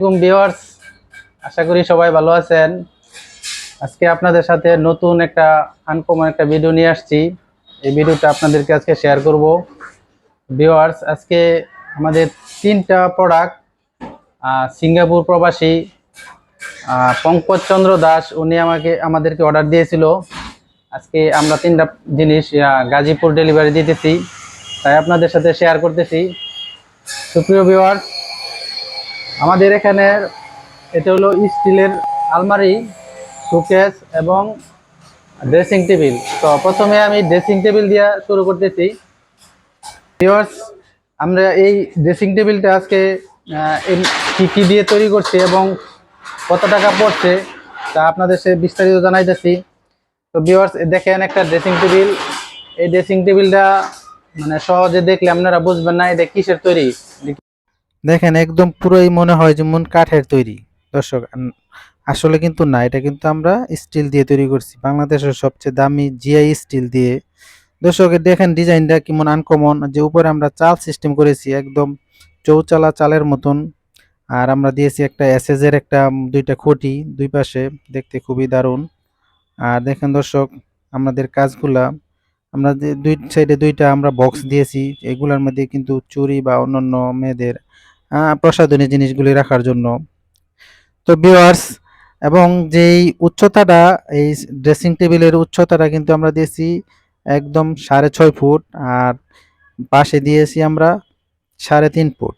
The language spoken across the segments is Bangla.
আসসালামাইকুম ভিউয়ার্স আশা করি সবাই ভালো আছেন। আজকে আপনাদের সাথে নতুন একটা আনকমন একটা ভিডিও নিয়ে আসছি। এই ভিডিওটা আপনাদেরকে আজকে শেয়ার করব। ভিউয়ার্স আজকে আমাদের তিনটা প্রোডাক্ট সিঙ্গাপুর প্রবাসী পঙ্কজ চন্দ্র দাস, উনি আমাকে, আমাদেরকে অর্ডার দিয়েছিল। আজকে আমরা তিনটা জিনিস গাজীপুর ডেলিভারি দিতেছি। তাই আপনাদের সাথে শেয়ার করতেছি। সুপ্রিয় ভিউয়ার্স আমাদের এখানে এটা হলো স্টিলের আলমারি শোকেস এবং ড্রেসিং টেবিল। তো প্রথমে আমি ড্রেসিং টেবিল দিয়ে শুরু করতেছি। আমরা এই ড্রেসিং টেবিলটা আজকে কী কি দিয়ে তৈরি করছি এবং কত টাকা পড়ছে, তা আপনাদের সে বিস্তারিত জানাইতেছি। তো ভিউয়ার্স দেখেন একটা ড্রেসিং টেবিল। এই ড্রেসিং টেবিলটা মানে সহজে দেখলে আপনারা বুঝবেন না, এটা কিসের তৈরি? দেখেন, একদম পুরোই মনে হয় যেমন কাঠের তৈরি। দর্শক আসলে কিন্তু না, এটা কিন্তু আমরা স্টিল দিয়ে তৈরি করছি। বাংলাদেশের সবচেয়ে দামি জিআই স্টিল দিয়ে। দর্শক দেখেন ডিজাইনটা কেমন আনকমন যে উপরে আমরা চাল সিস্টেম করেছি, একদম চৌচালা চালের মতন। আর আমরা দিয়েছি একটা এসএস এর একটা দুইটা খুঁটি দুই পাশে, দেখতে খুবই দারুণ। আর দেখেন দর্শক, আমাদের কাজগুলা, আমরা দুই সাইডে দুইটা আমরা বক্স দিয়েছি, এগুলার মধ্যে কিন্তু চুরি বা অন্যান্য মেয়েদের প্রসাধনী জিনিসগুলি রাখার জন্য। তো ভিউয়ার্স এবং যেই উচ্চতাটা, এই ড্রেসিং টেবিলের উচ্চতাটা কিন্তু আমরা দিয়েছি একদম সাড়ে ছয় ফুট, আর পাশে দিয়েছি আমরা সাড়ে তিন ফুট।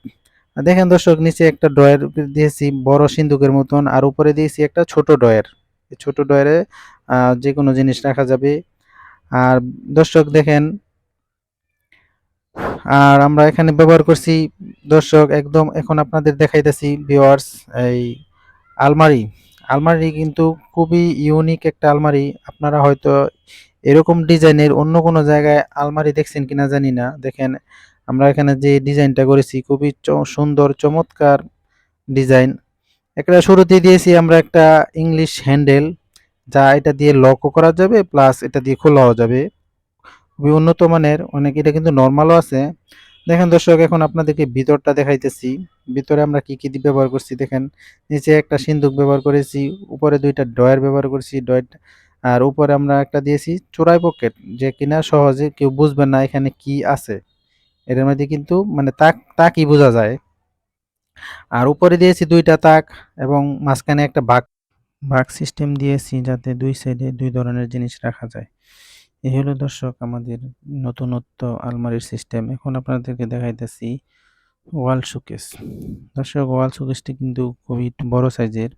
দেখেন দর্শক, নিচে একটা ড্রয়ার দিয়েছি, বড় সিন্দুকের মতন, আর উপরে দিয়েছি একটা ছোট ড্রয়ার। ছোট ড্রয়ারে যে কোনো জিনিস রাখা যাবে। আর দর্শক, দেখেন আর আমরা এখানে ব্যবহার করছি, দর্শক, একদম এখন আপনাদের দেখাইতেছি ভিউয়ার্স এই আলমারি। আলমারি কিন্তু খুবই ইউনিক একটা আলমারি। আপনারা হয়তো এরকম ডিজাইনের অন্য কোনো জায়গায় আলমারি দেখছেন কিনা জানি না। দেখেন, আমরা এখানে যে ডিজাইনটা করেছি, খুবই সুন্দর, চমৎকার ডিজাইন। একটা শুরুতে দিয়েছি আমরা একটা ইংলিশ হ্যান্ডেল যা এটা দিয়ে লকও করা যাবে প্লাস এটা দিয়ে খোলাও যাবে। খুবই উন্নত মানের, অনেক, এটা কিন্তু নর্মালও আছে। দেখেন দর্শক, এখন আপনাদেরকে ভিতরটা দেখাইতেছি। ভিতরে আমরা কি কি ব্যবহার করছি দেখেন। নিচে একটা সিন্দুক ব্যবহার করেছি, উপরে দুইটা ডয়ার ব্যবহার করেছি ডয়ার আর উপরে আমরা একটা দিয়েছি চোরাই পকেট, যে কিনা সহজে কেউ বুঝবে না এখানে কি আছে। এটার মধ্যে কিন্তু মানে তাক, তাকই বোঝা যায়। আর উপরে দিয়েছি দুইটা তাক এবং মাঝখানে একটা বাঘ বাঘ সিস্টেম দিয়েছি যাতে দুই সাইডে দুই ধরনের জিনিস রাখা যায়। এই হলো দর্শক আমাদের নতুনত্ব আলমারির সিস্টেম এখন আপনাদেরকে দেখাইতেছি ওয়াল শোকেস দর্শক ওয়াল শোকেসটি কিন্তু খুবই বড় সাইজের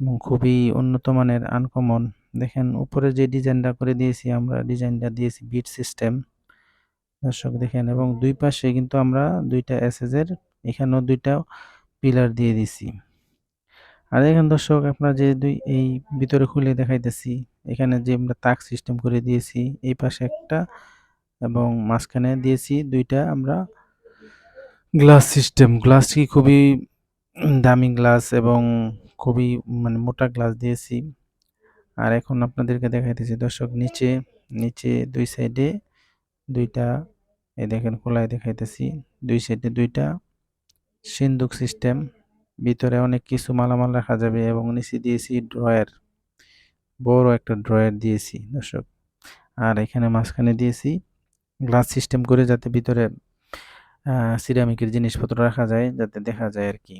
এবং খুবই উন্নত মানের আনকমন দেখেন, উপরে যে ডিজাইনটা করে দিয়েছি আমরা ডিজাইনটা দিয়েছি বিট সিস্টেম দর্শক, দেখেন, এবং দুই পাশে কিন্তু আমরা দুইটা এসএস এর এখানেও দুইটা পিলার দিয়ে দিছি আর দেখেন দর্শক, আপনারা যে দুই, এই ভিতরে খুলে দেখাইতেছি, এখানে যে আমরা তাক সিস্টেম করে দিয়েছি, এই পাশে একটা এবং মাঝখানে দিয়েছি দুইটা আমরা গ্লাস সিস্টেম গ্লাসটি খুবই দামি গ্লাস এবং খুবই মানে মোটা গ্লাস দিয়েছি। আর এখন আপনাদেরকে দেখাইতেছি দর্শক, নিচে নিচে দুই সাইডে দুইটা, এই দেখেন খোলায় দেখাইতেছি, দুই সাইডে দুইটা সিন্দুক সিস্টেম ভিতরে অনেক কিছু মালামাল রাখা যাবে এবং নিচে দিয়েছি ড্রয়ার। বড় একটা ড্রয়ার দিয়েছি, দর্শক। আর এখানে মাঝখানে দিয়েছি গ্লাস সিস্টেম করে যাতে ভিতরে সিরামিকের জিনিসপত্র রাখা যায়, যাতে দেখা যায় আর কি।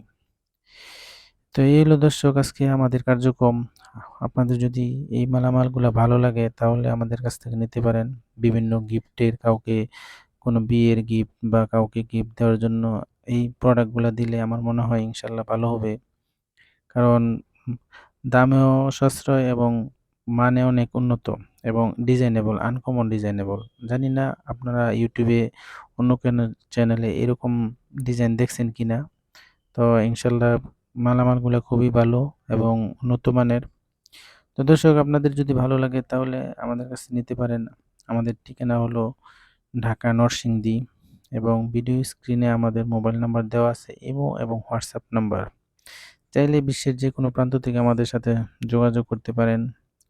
তো এই হলো দর্শক আজকে আমাদের কার্যক্রম। আপনাদের যদি এই মালামালগুলো ভালো লাগে তাহলে আমাদের কাছ থেকে নিতে পারেন। বিভিন্ন গিফটের কাউকে কোনো বিয়ের গিফট বা কাউকে গিফট দেওয়ার জন্য এই প্রোডাক্টগুলো দিলে আমার মনে হয় ইনশাল্লাহ ভালো হবে। কারণ দামেও সাশ্রয় এবং মানে অনেক উন্নত এবং ডিজাইনেবল আনকমন ডিজাইনেবল জানি না আপনারা ইউটিউবে অন্য কোনো চ্যানেলে এরকম ডিজাইন দেখছেন কিনা? তো ইনশাল্লাহ মালামালগুলো খুবই ভালো এবং উন্নত মানের। তো দর্শক আপনাদের যদি ভালো লাগে তাহলে আমাদের কাছে নিতে পারেন। আমাদের ঠিকানা হলো ঢাকা নরসিংদী। এবং ভিডিও স্ক্রিনে আমাদের মোবাইল নাম্বার দেওয়া আছে, ইমো এবং হোয়াটসঅ্যাপ নাম্বার। চাইলে বিশ্বের যে কোনো প্রান্ত থেকে আমাদের সাথে যোগাযোগ করতে পারেন।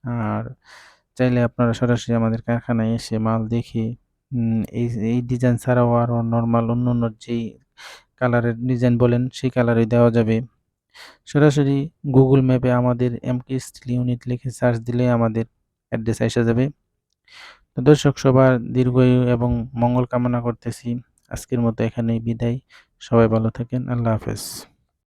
আর চাইলে আপনারা সরাসরি আমাদের কারখানায় এসে মাল দেখে এই এই ডিজাইন ছাড়াও আরও নর্মাল অন্য অন্য যেই কালারের ডিজাইন বলেন, সেই কালারে দেওয়া যাবে। সরাসরি গুগল ম্যাপে আমাদের এমকে স্টিল ইউনিট লিখে সার্চ দিলে আমাদের অ্যাড্রেস এসে যাবে। দর্শক, সবার দীর্ঘায়ু এবং মঙ্গল কামনা করতেছি। আজকের মতো এখানেই বিদায়। সবাই ভালো থাকেন। আল্লাহ হাফেজ।